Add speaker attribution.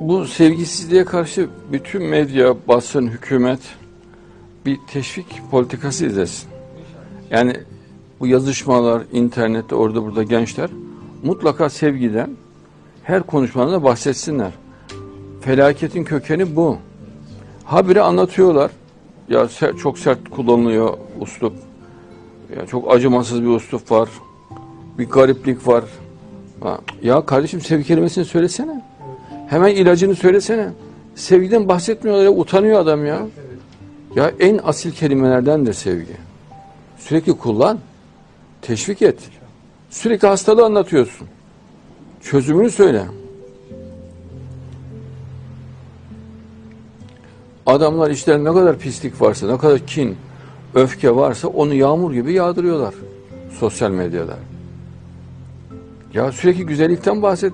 Speaker 1: Bu sevgisizliğe karşı bütün medya, basın, hükümet bir teşvik politikası izlesin. Yani bu yazışmalar, internette, orada burada gençler mutlaka sevgiden her konuşmalarında bahsetsinler. Felaketin kökeni bu. Habire anlatıyorlar. Ya ser- çok sert kullanılıyor uslup. Ya çok acımasız bir uslup var. Bir gariplik var. Ya kardeşim sevgi kelimesini söylesene. Hemen ilacını söylesene. Sevgiden bahsetmiyorlar ya utanıyor adam ya. Ya en asil kelimelerdendir sevgi. Sürekli kullan. Teşvik et. Sürekli hastalığı anlatıyorsun. Çözümünü söyle. Adamlar işte ne kadar pislik varsa, ne kadar kin, öfke varsa onu yağmur gibi yağdırıyorlar sosyal medyada. Ya sürekli güzellikten bahset.